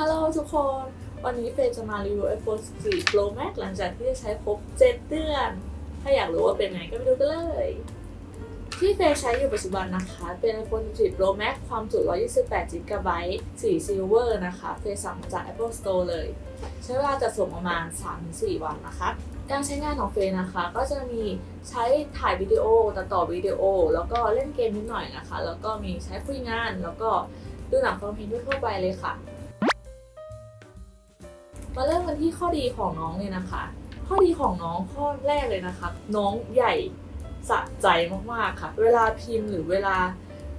ฮัลโหลทุกคน วันนี้เฟย์จะมารีวิว iPhone 14 Pro Max หลังจากที่ได้ใช้ครบ 7 เดือน ถ้าอยากรู้ว่าเป็นไงก็ไปดูกันเลย ที่เฟย์ใช้อยู่ปัจจุบันนะคะ เป็น iPhone 14 Pro Max ความจุ 128 GB สี Silver นะคะ เฟย์สั่งมาจาก Apple Store เลย ใช้เวลาจัดส่งประมาณ 3-4 วันนะคะ การใช้งานของเฟย์นะคะ ก็จะมีใช้ถ่ายวิดีโอตัดต่อวิดีโอ แล้วก็เล่นเกมนิดหน่อยนะคะ แล้วก็มีใช้คุยงาน แล้วก็ดูหนังฟังเพลงทั่วไปเลยค่ะ มาเริ่มกันที่ข้อดีของน้องเลยนะคะ ข้อดีของน้องข้อแรกเลยนะคะ น้องใหญ่สะใจมากๆค่ะ เวลาพิมพ์หรือเวลา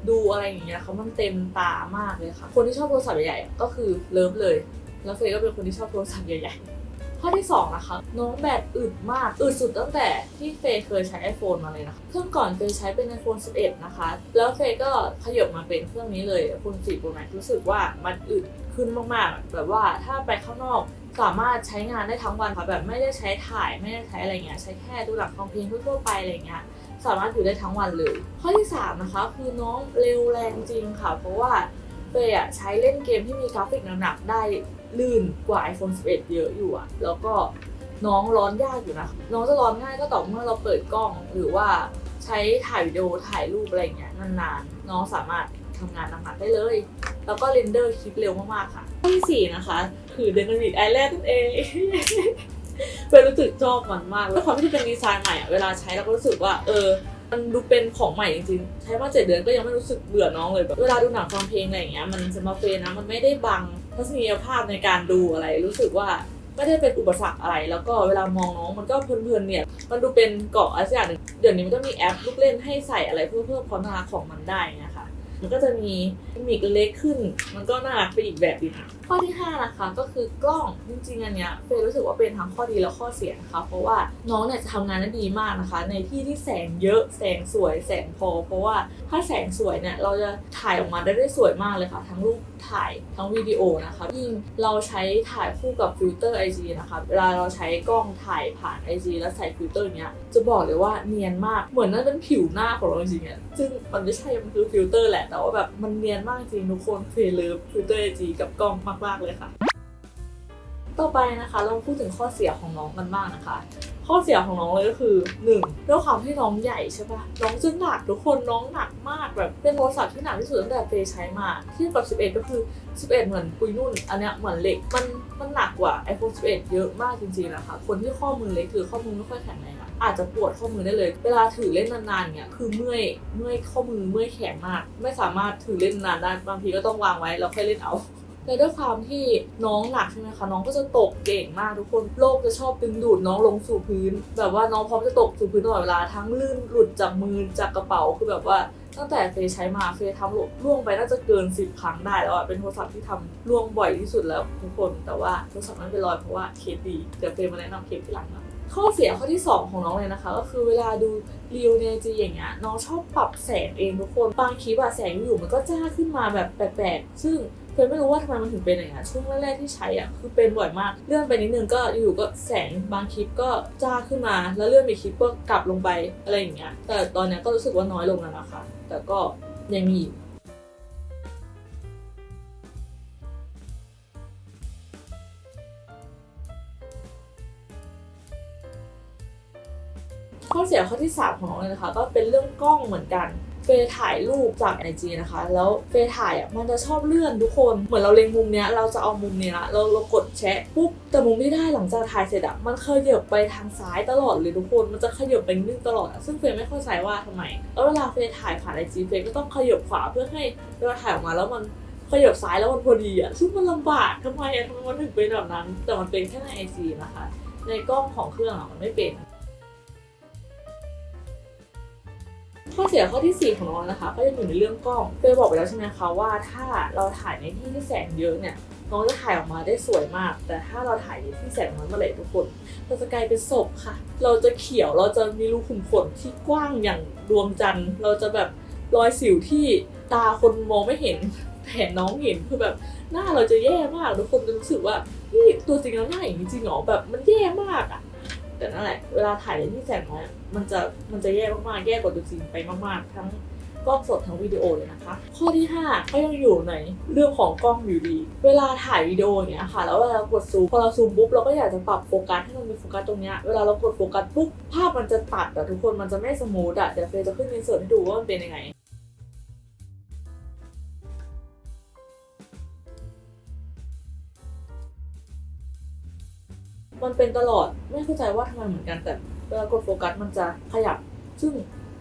ดูอะไรอย่างเงี้ยเขามันเต็มตามากเลยค่ะ คนที่ชอบโทรศัพท์ใหญ่ๆก็คือเลิฟเลย แล้วเฟย์ก็เป็นคนที่ชอบโทรศัพท์ใหญ่ๆ ข้อที่สองนะคะน้องแบตอึดมากอึดสุดตั้งแต่ที่เฟย์เคยใช้ iPhone มาเลยนะคะ เครื่องก่อนเฟยใช้เป็น iPhone 11 นะคะ แล้วเฟย์ก็ขยบมาเป็นเครื่องนี้เลย iPhone 4 Pro Max รู้สึกว่ามันอึดขึ้นมากๆ แบบว่าถ้าไปข้างนอก สามารถใช้งานได้ทั้งวันค่ะแบบไม่ได้ใช้ถ่ายไม่ได้ใช้อะไรเงี้ยใช้แค่ดูหลังฟังเพลงทั่วไปอะไรเงี้ยสามารถอยู่ได้ทั้งวันเลย ข้อที่สามนะคะ คือน้องเร็วแรงจริงค่ะ เพราะว่าเฟย์อะใช้เล่นเกมที่มีกราฟิกหนักๆได้ลื่นกว่า iPhone 11 เยอะอยู่อะแล้วก็น้องร้อนยากอยู่นะ น้องจะร้อนง่ายก็ต่อเมื่อเราเปิดกล้อง หรือว่าใช้ถ่ายวิดีโอถ่ายรูปอะไรเงี้ยนานๆ น้องสามารถทำงานหนักๆได้เลย แล้วก็เรนเดอร์คลิปเร็วมากๆค่ะข้อที่สี่นะคะ คือ Dynamic Island นั่นเองเป็นรู้สึกชอบมันมากแล้วความที่เป็นดีไซน์ใหม่อะเวลาใช้เราก็รู้สึกว่า เออ มันดูเป็นของใหม่จริงๆ ใช้มาเจ็ดเดือนก็ยังไม่รู้สึกเบื่อน้องเลยแบบเวลาดูหนังฟังเพลงอะไรอย่างเงี้ยมันจะมาเฟรนะมันไม่ได้บังทัศนียภาพในการดูอะไร รู้สึกว่าไม่ได้เป็นอุปสรรคอะไร แล้วก็เวลามองน้องมันก็เพลินๆเนี่ย มันดูเป็นเกาะอะไรสักอย่างหนึ่งเดี๋ยวนี้มันก็มีแอปลูกเล่นให้ใส่อะไรเพื่อเพิ่มความน่ารักของมันได้นะคะ มันก็จะมีมิกเล็กขึ้น มันก็น่ารักไปอีกแบบดีค่ะข้อที่ 5 นะคะ ก็คือกล้องจริงๆอันเนี้ยเฟยรู้สึกว่าเป็นทั้งข้อดีและข้อเสียนะคะเพราะว่าน้องเนี่ยจะทำงานได้ดีมากนะคะ ในที่ที่แสงเยอะแสงสวยแสงพอ เพราะว่าถ้าแสงสวยเนี่ยเราจะถ่ายออกมาได้ได้สวยมากเลยค่ะ ทั้งรูป ถ่ายทั้งวิดีโอนะคะ ยิ่งเราใช้ถ่ายคู่กับฟิลเตอร์ IG นะคะ เวลาเราใช้กล้องถ่ายผ่าน IG แล้วใส่ฟิลเตอร์เนี้ย จะบอกเลยว่าเนียนมาก เหมือนนั่นเป็นผิวหน้าของเราจริงๆอะซึ่งมันไม่ใช่ มันคือฟิลเตอร์แหละ แต่ว่าแบบมันเนียนมากจริงทุกคนเฟรเลิฟฟิลเตอร์ IG กับกล้องมากๆเลยค่ะ ต่อไปนะคะ เรามาพูดถึงข้อเสียของน้องกันบ้างนะคะ ข้อเสียของน้องเลยก็คือหนึ่งด้วยความที่น้องใหญ่ใช่ปะน้องจะหนักทุกคนน้องหนักมากแบบเป็นโทรศัพท์ที่หนักที่สุดตั้งแต่เฟยใช้มาเทียบกับ 11 ก็คือ 11 เหมือนปุยนุ่น อันเนี้ยเหมือนเหล็กมันมันหนักกว่า iPhone 11 เยอะมากจริงๆนะคะ คนที่ข้อมือเล็กคือข้อมือไม่ค่อยแข็งแรงอะอาจจะปวดข้อมือได้เลย เวลาถือเล่นนานๆเนี่ยคือเมื่อยเมื่อยข้อมือเมื่อยแขนมาก ไม่สามารถถือเล่นนานได้บางทีก็ต้องวางไว้แล้วค่อยเล่นเอา แต่ด้วยความที่น้องหนักใช่ไหมคะน้องก็จะตกเก่งมากทุกคนโลกจะชอบดึงดูดน้องลงสู่พื้น แบบว่าน้องพร้อมจะตกสู่พื้นตลอดเวลาทั้งลื่นหลุดจากมือจากกระเป๋าคือแบบว่าตั้งแต่เฟยใช้มาเฟยทำล่วงไปน่าจะเกินสิบครั้งได้แล้วเป็นโทรศัพท์ที่ทำล่วงบ่อยที่สุดแล้วทุกคนแต่ว่าโทรศัพท์ไม่เป็นรอยเพราะว่าเคสดีเดี๋ยวเฟยมาแนะนำเคสที่หลังนะข้อเสียข้อที่ 2 ของน้องเลยนะคะ ก็คือเวลาดูรีวในจีอย่างเงี้ยน้องชอบปรับแสงเองทุกคนบางคลิปอะแสงอยู่มันก็จ้าขึ้นมาแบบแปลกๆซึ่ง เฟยไม่รู้ว่าทำไมมันถึงเป็นอย่างนี้นช่วงแรกๆที่ใช้อะคือเป็นบ่อยมาก เลื่อนไปนิดนึงก็อยู่ๆก็แสงบางคลิปก็จ้าขึ้นมา แล้วเลื่อนไปคลิปก็กลับลงไปอะไรอย่างเงี้ย แต่ตอนเนี้ยก็รู้สึกว่าน้อยลงแล้วนะคะ แต่ก็ยังมีข้อเสียข้อที่ 3 ของน้องเลยนะคะ ก็เป็นเรื่องกล้องเหมือนกัน ฟยถ่ายรูปจากไอจีนะคะ แล้วเฟยถ่ายอะมันจะชอบเลื่อนทุกคน เหมือนเราเล็งมุมเนี้ยเราจะเอามุมเนี้ยละเราเรากดแชะปุ๊บแต่มุมที่ได้หลังจากถ่ายเสร็จอะมันขยับไปทางซ้ายตลอดเลยทุกคนมันจะขยับไปนิ่งตลอดอะซึ่งเฟยไม่เข้าใจว่าทำไมแล้วเวลาเฟยถ่ายผ่านไอจีเฟยก็ต้องขยับขวาเพื่อให้เวลาถ่ายออกมาแล้วมันขยับซ้ายแล้วมันพอดีอะซึ่งมันลำบากทำไมอะทำไมมันถึงเป็นแบบนั้น แต่มันเป็นแค่ในไอจีนะคะ ในกล้องของเครื่องอะมันไม่เป็น ข้อเสียข้อที่ 4 ของน้องนะคะ ก็จะอยู่ในเรื่องกล้องเฟยบอกไปแล้วใช่ไหมคะว่าถ้าเราถ่ายในที่ที่แสงเยอะเนี่ยน้องจะถ่ายออกมาได้สวยมาก แต่ถ้าเราถ่ายในที่แสงน้อยเมื่อไหร่ทุกคนเราจะกลายเป็นศพค่ะ เราจะเขียวเราจะมีรูขุมขนที่กว้างอย่างดวงจันทร์ เราจะแบบรอยสิวที่ตาคนมองไม่เห็นแต่น้องเห็นคือแบบหน้าเราจะแย่มากทุกคนจะรู้สึกว่านี่ตัวจริงแล้วหน้าอย่างนี้จริงหรอแบบมันแย่มากอะ แต่นั่นแหละเวลาถ่ายในที่แสงน้อยมันจะมันจะแย่มากๆแย่กว่าตัวจริงไปมากๆ ทั้งกล้องสดทั้งวิดีโอเลยนะคะ ข้อที่5ก็ยังอยู่ในเรื่องของกล้องอยู่ดี เวลาถ่ายวิดีโออย่างเงี้ยค่ะ แล้วเวลากดซูมพอเราซูมปุ๊บเราก็อยากจะปรับโฟกัสให้มันมีโฟกัสตรงเนี้ย เวลาเรากดโฟกัสปุ๊บภาพมันจะตัดอะทุกคนมันจะไม่สมูทอะเดี๋ยวเฟย์จะขึ้นในส่วนให้ดูว่ามันเป็นยังไง มันเป็นตลอดไม่เข้าใจว่าทำไมเหมือนกันแต่เวลากดโฟกัสมันจะขยับ ซึ่ง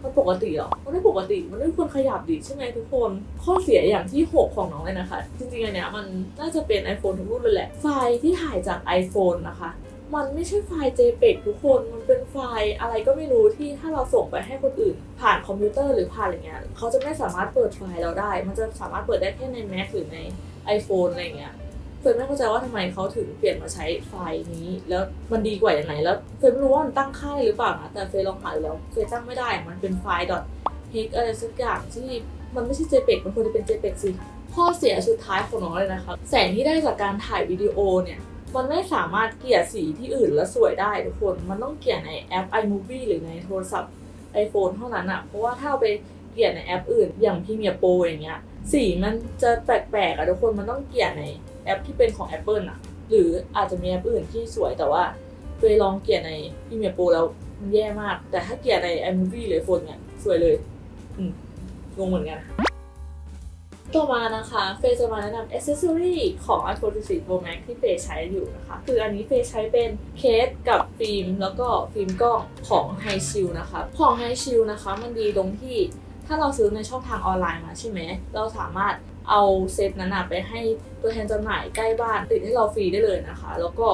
มันปกติเหรอมันไม่ปกติมันไม่ควรขยับดิใช่ไหมทุกคน ข้อเสียอย่างที่ 6 ของน้องเลยนะคะ จริงๆอันเนี้ยมันน่าจะเป็น iPhone ทุกรุ่นเลยแหละ ไฟล์ที่ถ่ายจาก iPhone นะคะ มันไม่ใช่ไฟล์ JPEG ทุกคน มันเป็นไฟล์อะไรก็ไม่รู้ที่ถ้าเราส่งไปให้คนอื่น ผ่านคอมพิวเตอร์หรือผ่านอะไรเงี้ยเขาจะไม่สามารถเปิดไฟล์เราได้ มันจะสามารถเปิดได้แค่ใน Mac หรือใน iPhone อะไรเงี้ย เฟยไม่เข้าใจว่าทำไมเขาถึงเปลี่ยนมาใช้ไฟล์นี้ แล้วมันดีกว่าอย่างไรแล้วเฟยไม่รู้ว่ามันตั้งค่ายหรือเปล่านะแต่เฟยลองหาแล้วเฟยตั้งไม่ได้มันเป็นไฟล์ .hex อะไรสักอย่างที่มันไม่ใช่ JPEG มันควรจะเป็น JPEG สิข้อเสียสุดท้ายของน้องเลยนะคะแสงที่ได้จากการถ่ายวิดีโอเนี่ยมันไม่สามารถเกลี่ยสีที่อื่นแล้วสวยได้ทุกคน มันต้องเกลี่ยในแอป iMovie หรือในโทรศัพท์ iPhone เท่านั้นอะเพราะว่าถ้าเอาไปเกลี่ยในแอปอื่น อย่าง Premiere Pro อย่างเงี้ย สีมันจะแปลกๆอะทุกคนมันต้องเกลี่ยในแอปที่เป็นของ Apple อะหรืออาจจะมีแอปอื่นที่สวยแต่ว่าเคยลองเกลี่ยใน Premiere Pro แล้วมันแย่มาก แต่ถ้าเกลี่ยใน iMovie หรือ iPhone เนี่ยสวยเลยอืมงงเหมือนกัน ต่อมานะคะเฟย์จะมาแนะนำ accessory ของ iPhone 14 Pro Max ที่เฟย์ใช้อยู่นะคะ คืออันนี้เฟย์ใช้เป็นเคสกับฟิล์ม แล้วก็ฟิล์มกล้องของ h i s h i e l นะคะ ของ h i s h i e l นะคะ มันดีตรงที่ ถ้าเราซื้อในช่องทางออนไลน์มาใช่ไหม เราสามารถเอาเซตนั้นนะไปให้ตัวแทนจำหน่ายใกล้บ้านติดให้เราฟรีได้เลยนะคะ แล้วก็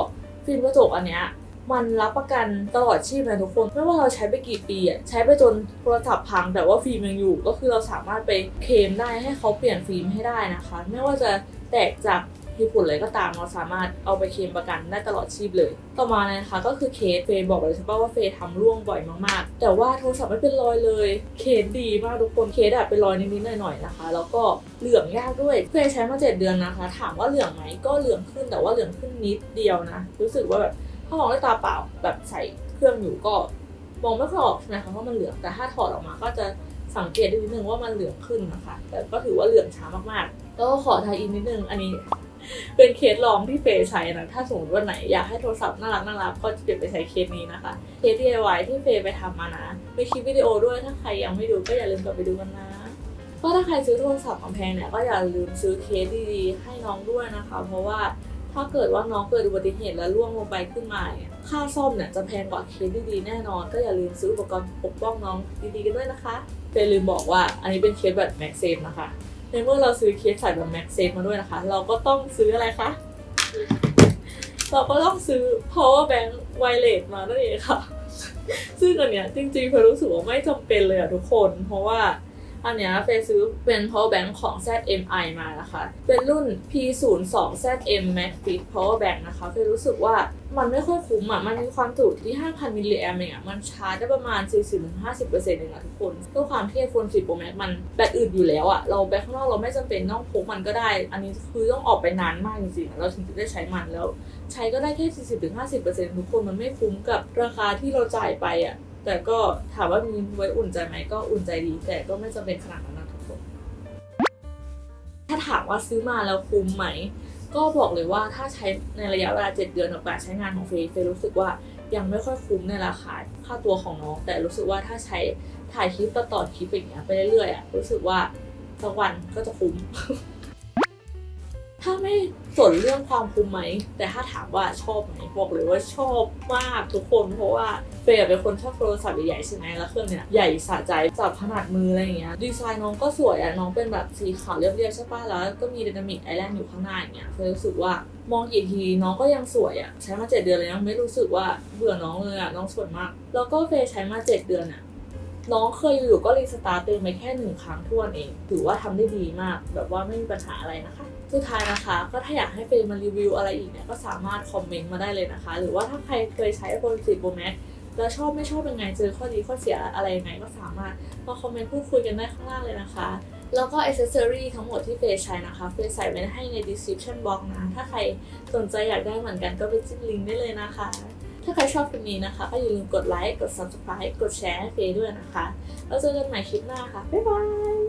ฟิล์มกระจกอันเนี้ยมันรับประกันตลอดชีพเลยทุกคน ไม่ว่าเราใช้ไปกี่ปีอะใช้ไปจนโทรศัพท์พัง แต่ว่าฟิล์มยังอยู่ ก็คือเราสามารถไปเคลมได้ให้เขาเปลี่ยนฟิล์มให้ได้นะคะ ไม่ว่าจะแตกจาก เหตุผลอะไรก็ตามเราสามารถเอาไปเคลมประกันได้ตลอดชีพเลย ต่อมาเลยนะคะก็คือเคสเฟย์บอกเลยใช่ปะว่าเฟย์ทำร่วงบ่อยมากๆ แต่ว่าโทรศัพท์ไม่เป็นรอยเลย เคสดีมากทุกคนเคสอะเป็นรอยนิดๆหน่อยๆนะคะ แล้วก็เหลืองยากด้วยเฟย์ใช้มาเจ็ดเดือนนะคะ ถามว่าเหลืองไหมก็เหลืองขึ้นแต่ว่าเหลืองขึ้นนิดเดียวนะ รู้สึกว่าแบบถ้ามองด้วยตาเปล่าแบบใส่เครื่องอยู่ก็มองไม่ค่อยออกใช่ไหมคะว่ามันเหลืองแต่ถ้าถอดออกมาก็จะสังเกตได้นิดนึงว่ามันเหลืองขึ้นนะคะ แต่ก็ถือว่าเหลืองช้ามากๆ แล้วก็ขอทายอินนิดนึง อันนี้ เป็นเคสลองที่เฟย์ใช้นะ ถ้าสมมติวันไหนอยากให้โทรศัพท์น่ารักน่ารักก็จะเปลี่ยนไปใช้เคสนี้นะคะ เคส DIY ที่เฟย์ไปทำมานะมีคลิปวิดีโอด้วยถ้าใครยังไม่ดูก็อย่าลืมกลับไปดูกันนะก็ถ้าใครซื้อโทรศัพท์แพงเนี่ยก็อย่าลืมซื้อเคสดีๆให้น้องด้วยนะคะ เพราะว่าถ้าเกิดว่าน้องเกิดอุบัติเหตุแล้วล่วงลงไปขึ้นมาเนี่ยค่าซ่อมเนี่ยจะแพงกว่าเคสดีๆแน่นอน ก็อย่าลืมซื้ออุปกรณ์ปกป้องน้องดีๆกันด้วยนะคะเฟยลืมบอกว่าอันนี้เป็นเคสแบบแม็กเซฟนะคะ ในเมื่อเราซื้อเคสใส่แบบแม็กเซฟมาด้วยนะคะ เราก็ต้องซื้ออะไรคะ เราก็ต้องซื้อ power bank wireless มานั่นเองค่ะ ซึ่งอันเนี้ยจริงๆเฟยรู้สึกว่าไม่จำเป็นเลยอะทุกคน เพราะว่า อันเนี้ยเฟยซื้อเป็น power bank ของ ZMI มานะคะ เป็นรุ่น P02 ZM Max Fit power bank นะคะเฟยรู้สึกว่ามันไม่ค่อยคุ้มอะ มันมีความจุที่ 5,000 มิลลิแอมเองอะมันชาร์จได้ประมาณ 40-50%เองอะทุกคนด้วยความที่ iPhone 10 Pro Max มันแบตอื่นอยู่แล้วอะ เราไปข้างนอกเราไม่จำเป็นต้องพกมันก็ได้ อันนี้คือต้องออกไปนานมากจริงๆ เราถึงจะได้ใช้มันแล้ว ใช้ก็ได้แค่ 40-50%ทุกคนมันไม่คุ้มกับราคาที่เราจ่ายไปอะ แต่ก็ถามว่ามีไว้อุ่นใจไหมก็อุ่นใจดี แต่ก็ไม่จำเป็นขนาดนั้นนะทุกคน ถ้าถามว่าซื้อมาแล้วคุ้มไหม ก็บอกเลยว่าถ้าใช้ในระยะเวลา 7 เดือนกับกาใช้งานของเฟย์เฟย์รู้สึกว่ายังไม่ค่อยคุ้มในราคาค่าตัวของน้อง แต่รู้สึกว่าถ้าใช้ถ่ายคลิปต่อต่อคลิปอย่างเงี้ยไปเรื่อยๆอะรู้สึกว่าสักวันก็จะคุ้ม ถ้าไม่สนเรื่องความคุ้มไหม แต่ถ้าถามว่าชอบไหมบอกเลยว่าชอบมากทุกคนเพราะว่าเฟย์เป็นคนชอบโทรศัพท์ใหญ่ๆใช่ไหมแล้วเครื่องเนี้ยใหญ่สะใจจับขนาดมืออะไรอย่างเงี้ยดีไซน์น้องก็สวยอะน้องเป็นแบบสีขาวเรียบๆใช่ป่ะแล้วก็มี Dynamic Island อยู่ข้างหน้าอย่างเงี้ยเฟย์รู้สึกว่ามองกี่ทีน้องก็ยังสวยอะใช้มาเจ็ดเดือนเลยยังไม่รู้สึกว่าเบื่อน้องเลยอะน้องสวยมาก แล้วก็เฟย์ใช้มาเจ็ดเดือนอะน้องเคยอยู่ๆก็รีสตาร์ทเต็มไปแค่หนึ่งครั้งทวนเองถือว่าทำได้ดีมาก แบบว่าไม่มีปัญหาอะไรนะคะ สุดท้ายนะคะ ก็ถ้าอยากให้เฟย์มารีวิวอะไรอีกเนี่ยก็สามารถคอมเมนต์มาได้เลยนะคะ หรือว่าถ้าใครเคยใช้ iPhone 10 Pro Max แล้วชอบไม่ชอบยังไงเจอข้อดีข้อเสียอะไรยังไงก็สามารถมาคอมเมนต์พูดคุยกันได้ข้างล่างเลยนะคะ แล้วก็อ c เซอรี่ทั้งหมดที่เฟย์ใช้นะคะ เฟย์ใส่ไว้ให้ใน description box นะ ถ้าใครสนใจอยากได้เหมือนกันก็ไปจิ้มลิงก์ได้เลยนะคะ ถ้าใครชอบคลิปนี้นะคะ ก็อย่าลืมกดไลค์ กด subscribe กดแชร์ให้เฟย์ด้วยนะคะ แล้วเจอกันใหม่คลิปหน้าค่ะ บ๊ายบาย